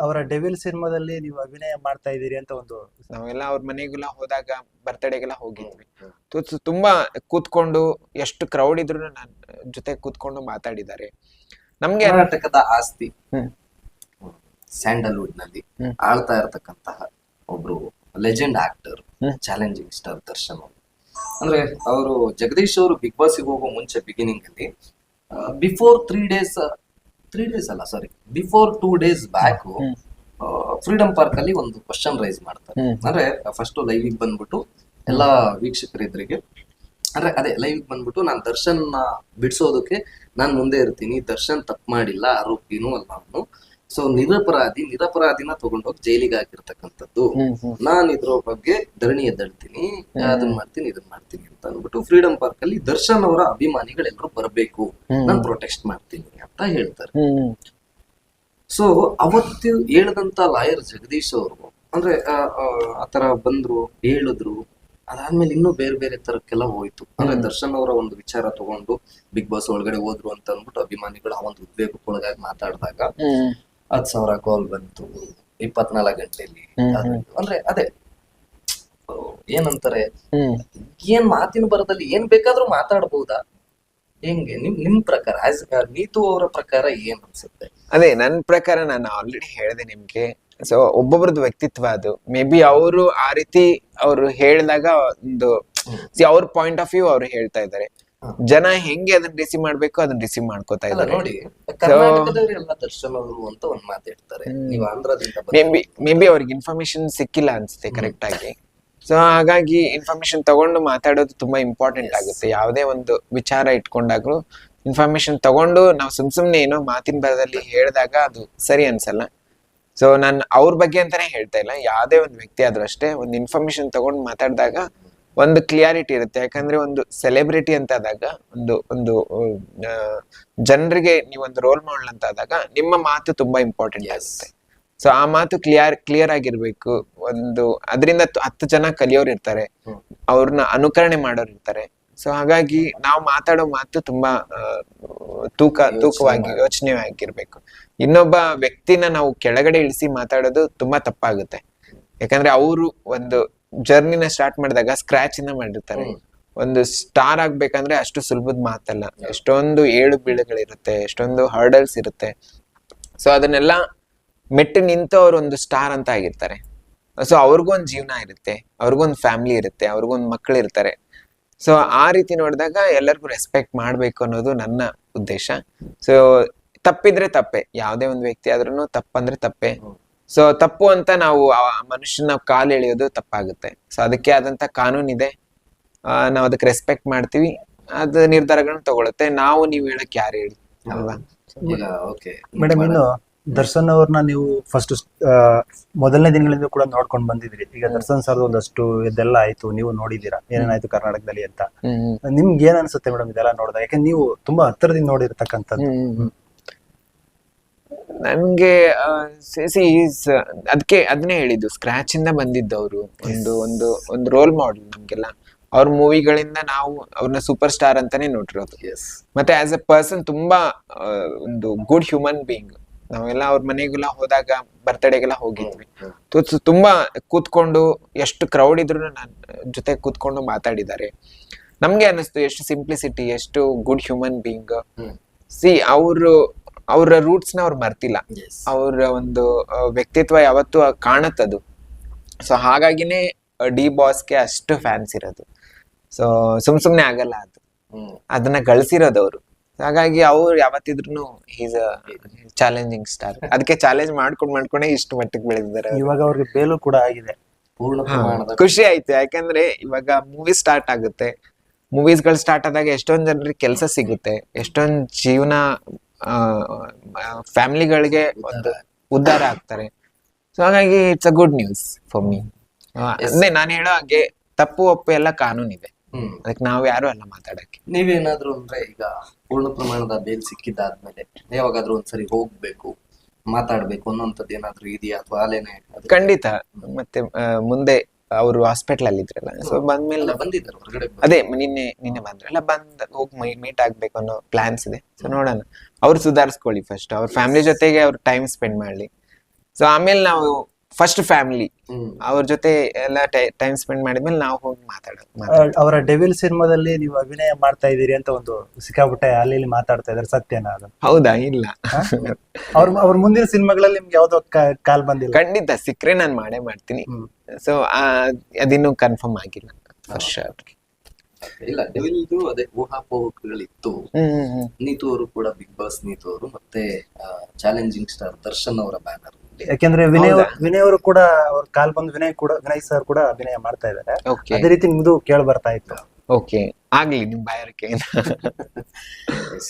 ಅವರ ಡೆವಿಲ್ ಸಿನಿಮಾದಲ್ಲಿ ನೀವು ಅಭಿನಯ ಮಾಡ್ತಾ ಇದ್ದೀರಿ ಅಂತ ಒಂದು ನಾವೆಲ್ಲ ಅವ್ರ ಮನೆಗೆಲ್ಲ ಹೋದಾಗ ಬರ್ತಡೆಗೆಲ್ಲ ಹೋಗಿದ್ವಿ. ತುಂಬಾ ಕೂತ್ಕೊಂಡು ಎಷ್ಟು ಕ್ರೌಡ್ ಇದ್ರು ನನ್ನ ಜೊತೆ ಕೂತ್ಕೊಂಡು ಮಾತಾಡಿದ್ದಾರೆ. ನಮ್ಗೆ ಕರ್ನಾಟಕದ ಆಸ್ತಿ. ಸ್ಯಾಂಡಲ್ವುಡ್ನಲ್ಲಿ ಆಳ್ತಾ ಇರತಕ್ಕಂತಹ ಒಬ್ರು legend actor challenging star Darshan ಅಂದ್ರೆ ಅವರು ಜಗದೀಶ್ ಅವರು ಬಿಗ್ ಬಾಸ್ ಹೋಗೋ ಮುಂಚೆ ಬಿಗಿನಿಂಗ್ ಅಲ್ಲಿ before three days three days ಅಲ್ಲ sorry before two days back freedom freedom park ಅಲ್ಲಿ ಒಂದು ಕ್ವಶನ್ ರೈಸ್ ಮಾಡ್ತಾರೆ. ಅಂದ್ರೆ ಫಸ್ಟ್ ಲೈವ್ ಬಂದ್ಬಿಟ್ಟು ಎಲ್ಲಾ ವೀಕ್ಷಕರಿದ್ರಿಗೆ ಅಂದ್ರೆ ಅದೇ ಲೈವ್ ಬಂದ್ಬಿಟ್ಟು ನಾನು ದರ್ಶನ್ ಬಿಡಿಸೋದಕ್ಕೆ ನಾನು ಮುಂದೆ ಇರ್ತೀನಿ ದರ್ಶನ್ ತಪ್ಪು ಮಾಡಿಲ್ಲ ಆರೋಪಿನೂ ಅಲ್ಲ ಅವನು. ಸೊ ನಿರಪರಾಧಿ ನಿರಪರಾಧಿನ ತಗೊಂಡೋಗಿ ಜೈಲಿಗೆ ಹಾಕಿರ್ತಕ್ಕಂಥದ್ದು. ನಾನು ಇದ್ರ ಬಗ್ಗೆ ಧರಣಿ ಎದ್ದೇಳ್ತೀನಿ ಅದನ್ನ ಮಾಡ್ತೀನಿ ಇದನ್ನ ಮಾಡ್ತೀನಿ ಅಂತ ಅಂದ್ಬಿಟ್ಟು ಫ್ರೀಡಂ ಪಾರ್ಕ್ ಅಲ್ಲಿ ದರ್ಶನ್ ಅವರ ಅಭಿಮಾನಿಗಳೆಲ್ಲರೂ ಬರಬೇಕು. ನಾನು ಪ್ರೊಟೆಸ್ಟ್ ಮಾಡ್ತೀನಿ. ಅಂತ ಹೇಳ್ತಾರೆ. ಸೊ ಅವತ್ತು ಹೇಳಿದಂತ ಲಾಯರ್ ಜಗದೀಶ್ ಅವರು ಅಂದ್ರೆ ಆತರ ಬಂದ್ರು ಹೇಳಿದ್ರು ಅದಾದ್ಮೇಲೆ ಇನ್ನೂ ಬೇರೆ ಬೇರೆ ತರಕ್ಕೆಲ್ಲ ಹೋಯ್ತು. ಅಂದ್ರೆ ದರ್ಶನ್ ಅವರ ಒಂದು ವಿಚಾರ ತಗೊಂಡು ಬಿಗ್ ಬಾಸ್ ಒಳಗಡೆ ಹೋದ್ರು ಅಂತ ಅಂದ್ಬಿಟ್ಟು ಅಭಿಮಾನಿಗಳು ಆ ಒಂದು ಉದ್ವೇಗಕ್ಕೊಳಗಾಗಿ ಮಾತಾಡಿದಾಗ ಹತ್ ಸಾವಿರ ಕಾಲ್ ಬಂತು ಇಪ್ಪತ್ನಾಲ್ಕು ಗಂಟೆಯಲ್ಲಿ ಅಂದ್ರೆ ಅದೇ ಏನಂತಾರೆ ಏನ್ ಮಾತಿನ ಬರದಲ್ಲಿ ಏನ್ ಬೇಕಾದ್ರೂ ಮಾತಾಡ್ಬೋದಾ? ಹೆಂಗೆ? ನಿಮ್ ನಿಮ್ ಪ್ರಕಾರ ಆಸ್ ನೀತು ಅವರ ಪ್ರಕಾರ ಏನ್ ಅನ್ಸುತ್ತೆ? ಅದೇ ನನ್ ಪ್ರಕಾರ ನಾನು ಆಲ್ರೆಡಿ ಹೇಳಿದೆ ನಿಮ್ಗೆ. ಸೊ ಒಬ್ಬೊಬ್ರದ್ದು ವ್ಯಕ್ತಿತ್ವ ಅದು. ಮೇ ಬಿ ಅವರು ಆ ರೀತಿ ಅವ್ರು ಹೇಳಿದಾಗ ಒಂದು ಅವ್ರ ಪಾಯಿಂಟ್ ಆಫ್ ವ್ಯೂ ಅವ್ರು ಹೇಳ್ತಾ ಇದ್ದಾರೆ. ಜನ ಹೆಂಗೆ ಅದನ್ನ ರಿಸೀವ್ ಮಾಡ್ಬೇಕು ಅದನ್ನ ರಿಸೀವ್ ಮಾಡ್ಕೋತಾ ಅಲ್ಲ ಇದ್ದಾರೆ. ನೋಡಿ ಕರ್ನಾಟಕದವರೆಲ್ಲ ದರ್ಶನ್ ಅವರು ಅಂತ ಒಂದ್ ಮಾತಾಡ್ತಾರೆ ಹ್ಮ್. ನೀವು ಆಂಧ್ರದಿಂದ ಮೇ. ಬಿ ಮೇ ಬಿ ಅವ್ರಿಗೆ ಇನ್ಫಾರ್ಮೇಶನ್ ಸಿಕ್ಕಿಲ್ಲ ಅನ್ಸುತ್ತೆ ಕರೆಕ್ಟ್ ಆಗಿ. ಸೊ ಹಾಗಾಗಿ ಇನ್ಫಾರ್ಮೇಶನ್ ತಗೊಂಡು ಮಾತಾಡೋದು ತುಂಬಾ ಇಂಪಾರ್ಟೆಂಟ್ ಆಗುತ್ತೆ. ಯಾವುದೇ ಒಂದು ವಿಚಾರ ಇಟ್ಕೊಂಡಾಗ್ಲೂ ಇನ್ಫಾರ್ಮೇಶನ್ ತಗೊಂಡು ನಾವು ಸುಮ್ ಸುಮ್ನೆ ಏನೋ ಮಾತಿನ ಬರದಲ್ಲಿ ಹೇಳಿದಾಗ ಅದು ಸರಿ ಅನ್ಸಲ್ಲ. ಸೊ ನಾನು ಅವ್ರ ಬಗ್ಗೆ ಅಂತಾನೆ ಹೇಳ್ತಾ ಇಲ್ಲ. ಯಾವುದೇ ಒಂದು ವ್ಯಕ್ತಿ ಆದ್ರೂ ಅಷ್ಟೇ ಒಂದು ಇನ್ಫಾರ್ಮೇಶನ್ ತಗೊಂಡು ಮಾತಾಡಿದಾಗ ಒಂದು ಕ್ಲಿಯಾರಿಟಿ ಇರುತ್ತೆ. ಯಾಕಂದ್ರೆ ಒಂದು ಸೆಲೆಬ್ರಿಟಿ ಅಂತ ಆದಾಗ ಒಂದು ಒಂದು ಜನರಿಗೆ ನೀವೊಂದು ರೋಲ್ ಮಾಡಲ್ ಅಂತ ಆದಾಗ ನಿಮ್ಮ ಮಾತು ತುಂಬಾ ಇಂಪಾರ್ಟೆಂಟ್ ಆಗುತ್ತೆ. ಸೊ ಆ ಮಾತು ಕ್ಲಿಯರ್ ಕ್ಲಿಯರ್ ಆಗಿರ್ಬೇಕು. ಒಂದು ಅದರಿಂದ ಹತ್ತು ಜನ ಕಲಿಯೋರು ಇರ್ತಾರೆ. ಅವ್ರನ್ನ ಅನುಕರಣೆ ಮಾಡೋರು ಇರ್ತಾರೆ. ಸೊ ಹಾಗಾಗಿ ನಾವು ಮಾತಾಡೋ ಮಾತು ತುಂಬಾ ತೂಕ ತೂಕವಾಗಿ ಯೋಚನೆ ಆಗಿರ್ಬೇಕು. ಇನ್ನೊಬ್ಬ ವ್ಯಕ್ತಿನ ನಾವು ಕೆಳಗಡೆ ಇಳಿಸಿ ಮಾತಾಡೋದು ತುಂಬಾ ತಪ್ಪಾಗುತ್ತೆ. ಯಾಕಂದ್ರೆ ಅವರು ಒಂದು ಜರ್ನಿನ ಸ್ಟಾರ್ಟ್ ಮಾಡಿದಾಗ ಸ್ಕ್ರಾಚ್ ಇಂದ ಮಾಡಿರ್ತಾರೆ. ಒಂದು ಸ್ಟಾರ್ ಆಗ್ಬೇಕಂದ್ರೆ ಅಷ್ಟು ಸುಲಭದ ಮಾತಲ್ಲ. ಎಷ್ಟೊಂದು ಏಳು ಬೀಳುಗಳಿರುತ್ತೆ ಎಷ್ಟೊಂದು ಹರ್ಡಲ್ಸ್ ಇರುತ್ತೆ. ಸೊ ಅದನ್ನೆಲ್ಲ ಮೆಟ್ಟು ನಿಂತು ಅವ್ರ ಒಂದು ಸ್ಟಾರ್ ಅಂತ ಆಗಿರ್ತಾರೆ. ಸೊ ಅವ್ರಿಗೂ ಒಂದು ಜೀವನ ಇರುತ್ತೆ ಅವ್ರಿಗೊಂದು ಫ್ಯಾಮಿಲಿ ಇರುತ್ತೆ ಅವ್ರಿಗೊಂದು ಮಕ್ಕಳು ಇರ್ತಾರೆ. ಸೊ ಆ ರೀತಿ ನೋಡಿದಾಗ ಎಲ್ಲರಿಗೂ ರೆಸ್ಪೆಕ್ಟ್ ಮಾಡ್ಬೇಕು ಅನ್ನೋದು ನನ್ನ ಉದ್ದೇಶ. ಸೊ ತಪ್ಪಿದ್ರೆ ತಪ್ಪೆ ಯಾವುದೇ ಒಂದು ವ್ಯಕ್ತಿ ಆದ್ರೂ ತಪ್ಪಂದ್ರೆ ತಪ್ಪೆ. ಸೊ ತಪ್ಪು ಅಂತ ನಾವು ಆ ಮನುಷ್ಯನ ಕಾಲು ಎಳೆಯೋದು ತಪ್ಪಾಗುತ್ತೆ. ಸೊ ಅದಕ್ಕೆ ಆದಂತ ಕಾನೂನಿದೆ ಆ, ನಾವು ಅದಕ್ಕೆ ರೆಸ್ಪೆಕ್ಟ್ ಮಾಡ್ತೀವಿ. ಅದು ನಿರ್ಧಾರಗಳನ್ನ ತಗೊಳುತ್ತೆ. ನಾವು ನೀವು ಹೇಳಕ್ ಯಾರು ಹೇಳಿ ಅಲ್ವಾ? ಓಕೆ ಮೇಡಮ್ ಇನ್ನು ದರ್ಶನ್ ಅವ್ರನ್ನ ನೀವು ಫಸ್ಟ್ ಮೊದಲನೇ ದಿನಗಳಿಂದ ಕೂಡ ನೋಡ್ಕೊಂಡು ಬಂದಿದ್ರಿ ಈಗ ದರ್ಶನ್ ಸರ್ ಒಂದಷ್ಟು ಇದೆಲ್ಲ ಆಯ್ತು ನೀವು ನೋಡಿದೀರಾ ಏನೇನಾಯ್ತು ಕರ್ನಾಟಕದಲ್ಲಿ ಅಂತ? ನಿಮ್ಗೆ ಏನ್ ಅನ್ಸುತ್ತೆ ಮೇಡಮ್ ಇದೆಲ್ಲ ನೋಡಿದಾಗ? ಯಾಕಂದ್ರೆ ನೀವು ತುಂಬಾ ಹತ್ತಿರದಿಂದ ನೋಡಿರ್ತಕ್ಕಂಥದ್ದು. ನನ್ಗೆ ಸಿ ಅದಕ್ಕೆ ಅದನ್ನೇ ಹೇಳಿದ್ದು ಸ್ಕ್ರಾಚ್ ಇಂದ ಬಂದಿದ್ದವರು ಒಂದು ಒಂದು ಒಂದು ರೋಲ್ ಮಾಡೆಲ್ ನಮ್ಗೆಲ್ಲ. ಅವ್ರ ಮೂವಿಗಳಿಂದ ನಾವು ಅವ್ರನ್ನ ಸೂಪರ್ ಸ್ಟಾರ್ ಅಂತಾನೆ ನೋಡಿರೋದು. ಎಸ್ ಮತ್ತೆ ಆಸ್ ಎ ಪರ್ಸನ್ ತುಂಬಾ ಒಂದು ಗುಡ್ ಹ್ಯೂಮನ್ ಬೀಯಿಂಗ್ ನಾವೆಲ್ಲ ಅವ್ರ ಮನೆಗೆಲ್ಲ ಹೋದಾಗ ಬರ್ತಡೆಗೆಲ್ಲ ಹೋಗಿದ್ವಿ. ತುಂಬಾ ಕೂತ್ಕೊಂಡು ಎಷ್ಟು ಕ್ರೌಡ್ ಇದ್ರು ನನ್ ಜೊತೆ ಕೂತ್ಕೊಂಡು ಮಾತಾಡಿದ್ದಾರೆ. ನಮ್ಗೆ ಅನಿಸ್ತು ಎಷ್ಟು ಸಿಂಪ್ಲಿಸಿಟಿ ಎಷ್ಟು ಗುಡ್ ಹ್ಯೂಮನ್ ಬೀಯಿಂಗ್ ಸಿ ಅವರು ಅವರ ರೂಟ್ಸ್ನ ಅವ್ರು ಮರ್ತಿಲ್ಲ. ಅವ್ರ ಒಂದು ವ್ಯಕ್ತಿತ್ವ ಯಾವತ್ತು ಕಾಣತ್ತದು. ಸೊ ಹಾಗಾಗಿನೇ ಡಿ ಬಾಸ್ಗೆ ಅಷ್ಟು ಫ್ಯಾನ್ಸ್ ಇರೋದು. ಸೊ ಸುಮ್ ಸುಮ್ನೆ ಆಗಲ್ಲ ಅದು. ಅದನ್ನ ಗಳಿಸಿರೋದು ಅವರು. ಹಾಗಾಗಿ ಅವ್ರು ಯಾವತ್ತಿದ್ರು ಈಸ್ ಚಾಲೆಂಜಿಂಗ್ ಸ್ಟಾರ್ ಅದಕ್ಕೆ ಚಾಲೆಂಜ್ ಮಾಡ್ಕೊಂಡ್ ಮಾಡ್ಕೊಂಡೇ ಇಷ್ಟು ಮಟ್ಟಕ್ಕೆ ಬೆಳೆದಿದ್ದಾರೆ ಇವಾಗ ಅವ್ರಿಗೆ ಬೇಲು ಕೂಡ ಆಗಿದೆ. ಖುಷಿ ಆಯ್ತು. ಯಾಕಂದ್ರೆ ಇವಾಗ ಮೂವಿ ಸ್ಟಾರ್ಟ್ ಆಗುತ್ತೆ. ಮೂವೀಸ್ಗಳು ಸ್ಟಾರ್ಟ್ ಆದಾಗ ಎಷ್ಟೊಂದ್ ಜನರಿಗೆ ಕೆಲಸ ಸಿಗುತ್ತೆ. ಎಷ್ಟೊಂದ್ ಜೀವನ ಫ್ಯಾಮಿಲಿಗಳಿಗೆ ಒಂದು ಉದ್ಧಾರ ಆಗ್ತಾರೆ. ಸೊ ಹಾಗಾಗಿ it's a good news for me ಅಂದ್ರೆ ನಾನು ಹೇಳೋ ಹಾಗೆ ತಪ್ಪು ಒಪ್ಪು ಎಲ್ಲ ಕಾನೂನಿದೆ. ಅದಕ್ಕೆ ನಾವ್ ಯಾರು ಅಲ್ಲ ಮಾತಾಡಕ್ಕೆ. ನೀವೇನಾದ್ರೂ ಅಂದ್ರೆ ಈಗ ಪೂರ್ಣ ಪ್ರಮಾಣದ ಬೇಲ್ ಸಿಕ್ಕಿದ್ದಾದ್ಮೇಲೆ ಯಾವಾಗಾದ್ರೂ ಒಂದ್ಸರಿ ಹೋಗ್ಬೇಕು ಮಾತಾಡ್ಬೇಕು ಅನ್ನೋಂಥದ್ದು ಏನಾದ್ರೂ ಇದೆಯಾ ಅಥವಾ ಅಲ್ಲೇನೆ ಅದು- ಖಂಡಿತ. ಮತ್ತೆ ಆ, ಮುಂದೆ ಅವರು ಹಾಸ್ಪಿಟಲ್ ಅಲ್ಲಿ ಇದ್ರಲ್ಲ ಸೊ ಬಂದ್ಮೇಲೆ ಎಲ್ಲ ಬಂದಿದ್ದಾರೆ ಹೊರಗಡೆ ಅದೇ ನಿನ್ನೆ ನಿನ್ನೆ ಬಂದ್ರಲ್ಲ ಬಂದ್ ಹೋಗಿ ಮೀಟ್ ಆಗ್ಬೇಕು ಅನ್ನೋ ಪ್ಲಾನ್ಸ್ ಇದೆ. ಸೊ ನೋಡೋಣ. ಅವ್ರು ಸುಧಾರಿಸ್ಕೊಳ್ಳಿ ಫಸ್ಟ್ ಅವ್ರ ಫ್ಯಾಮಿಲಿ ಜೊತೆಗೆ ಅವ್ರು ಟೈಮ್ ಸ್ಪೆಂಡ್ ಮಾಡ್ಲಿ. ಸೊ ಆಮೇಲೆ ನಾವು ಫಸ್ಟ್ ಫ್ಯಾಮಿಲಿ ಅವ್ರ ಜೊತೆ ಎಲ್ಲ ಟೈಮ್ ಸ್ಪೆಂಡ್ ಮಾಡಿದ್ಮೇಲೆ ನಾವು ಹೋಗಿ ಮಾತಾಡೋದು ಅವರ ಡೆವಿಲ್ ಸಿನಿಮಾದಲ್ಲಿ ನೀವು ಅಭಿನಯ ಮಾಡ್ತಾ ಇದ್ದೀರಿ ಅಂತ ಒಂದು ಸಿಕ್ಕಾಪಟ್ಟೆ ಅಲ್ಲಿ ಇಲ್ಲಿ ಮಾತಾಡ್ತಾ ಇದ್ದಾರೆ ಸತ್ಯನ ಅದು. ಹೌದಾ? ಇಲ್ಲ. ಅವ್ರ ಅವ್ರ ಮುಂದಿನ ಸಿನಿಮಾಗಳಲ್ಲಿ ನಿಮ್ಗೆ ಯಾವ್ದೋ ಕಾಲ್ ಬಂದಿಲ್ಲ? ಖಂಡಿತ ಸಿಕ್ಕರೆ ನಾನು ಮಾಡೇ ಮಾಡ್ತೀನಿ. ಸೊ ಅದಿನ್ನೂ ಕನ್ಫರ್ಮ್ ಆಗಿಲ್ಲ ಫಸ್ಟ್ ಇಲ್ಲ ಡೆವಿಲ್ದು ಅದೇ ಊಹಾಪೋಹಗಳಿತ್ತು ನೀತು ಅವರು ಕೂಡ ಬಿಗ್ ಬಾಸ್ ನೀತು ಅವರು ಮತ್ತೆ ಚಾಲೆಂಜಿಂಗ್ ಸ್ಟಾರ್ ದರ್ಶನ್ ಅವರ ಬ್ಯಾನರ್ ಯಾಕೆಂದ್ರೆ ವಿನಯ್ ವಿನಯ್ ಅವರು ಕೂಡ ಅವ್ರ ಕಾಲ್ ಬಂದು ವಿನಯ್ ಕೂಡ ವಿನಯ್ ಸರ್ ಕೂಡ ಅಭಿನಯ ಮಾಡ್ತಾ ಇದಾರೆ ಓಕೆ ಅದೇ ರೀತಿ ನಿಮ್ದು ಕೇಳ್ ಬರ್ತಾ ಇತ್ತು. ಓಕೆ ಆಗ್ಲಿ ನಿಮ್ ಬಾಯಾರಿಕೆಯಿಂದ.